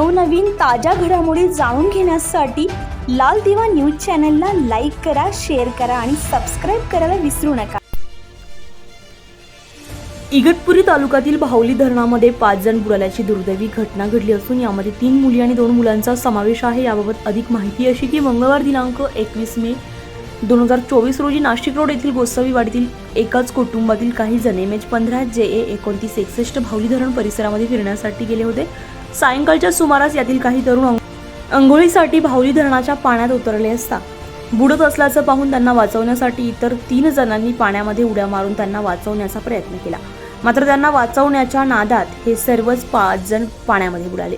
नवनवीन ताज्या घडामोडी जाणून घेण्यासाठी लाल दिवा न्यूज चॅनलला लाईक करा शेअर करा आणि सबस्क्राईब करायला विसरू नका. इगतपुरी तालुक्यातील भावली धरणामध्ये पाच जण बुडाल्याची दुर्दैवी घटना घडली असून यामध्ये तीन मुली आणि दोन मुलांचा समावेश आहे. याबाबत अधिक माहिती अशी की मंगळवार दिनांक एकवीस मे दोन हजार चोवीस रोजी नाशिक रोड येथील गोसावीवाडीतील एकाच कुटुंबातील काही जण एम एच पंधरा जे ए एकोणतीस एकसष्ट भावली धरण परिसरामध्ये फिरण्यासाठी गेले होते. सायंकाळच्या सुमारास यातील काही तरुण अंघोळीसाठी भावली धरणाच्या पाण्यात उतरले असता. बुडत असल्याचं पाहून त्यांना वाचवण्यासाठी इतर तीन जणांनी पाण्यामध्ये उड्या मारून त्यांना वाचवण्याचा प्रयत्न केला. मात्र त्यांना वाचवण्याच्या नादात हे सर्वच पाच जण पाण्यामध्ये बुडाले.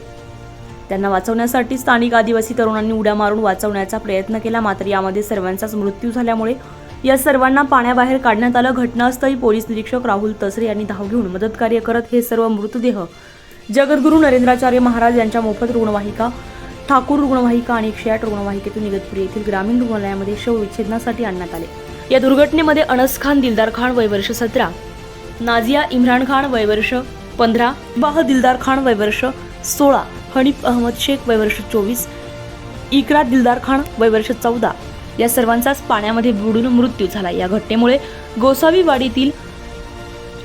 त्यांना वाचवण्यासाठी स्थानिक आदिवासी तरुणांनी उड्या मारून वाचवण्याचा प्रयत्न केला मात्र यामध्ये सर्वांचाच मृत्यू झाल्यामुळे या सर्वांना पाण्याबाहेर काढण्यात आलं. घटनास्थळी पोलीस निरीक्षक राहुल तसरे यांनी धाव घेऊन मदत कार्य करत हे सर्व मृतदेह जगद्गुरू नरेंद्राचार्य महाराज यांच्या मोफत रुग्णवाहिका ठाकूर रुग्णवाहिका आणि एकशे आठ रुग्णवाहिकेतून इगतपुरी येथील ग्रामीण रुग्णालयामध्ये शवविच्छेदनासाठी आणण्यात आले. या दुर्घटनेमध्ये अनस खान दिलदार खान वयवर्ष सतरा नाझिया इम्रान खान वयवर्ष पंधरा बाह दिलदार खान वयवर्ष सोळा हनीफ अहमद शेख वयवर्ष चोवीस इकरा दिलदार खान वयवर्ष चौदा या सर्वांचाच पाण्यामध्ये बुडून मृत्यू झाला. या घटनेमुळे गोसावीवाडीतील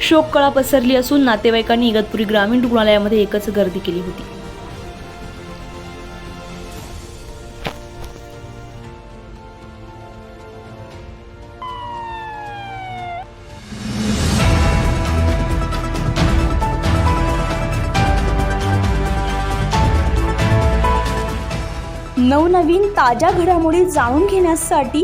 शोककळा पसरली असून नातेवाईकांनी इगतपुरी ग्रामीण रुग्णालयामध्ये एकच गर्दी केली होती. नवनवीन ताज्या घडामोडी जाणून घेण्यासाठी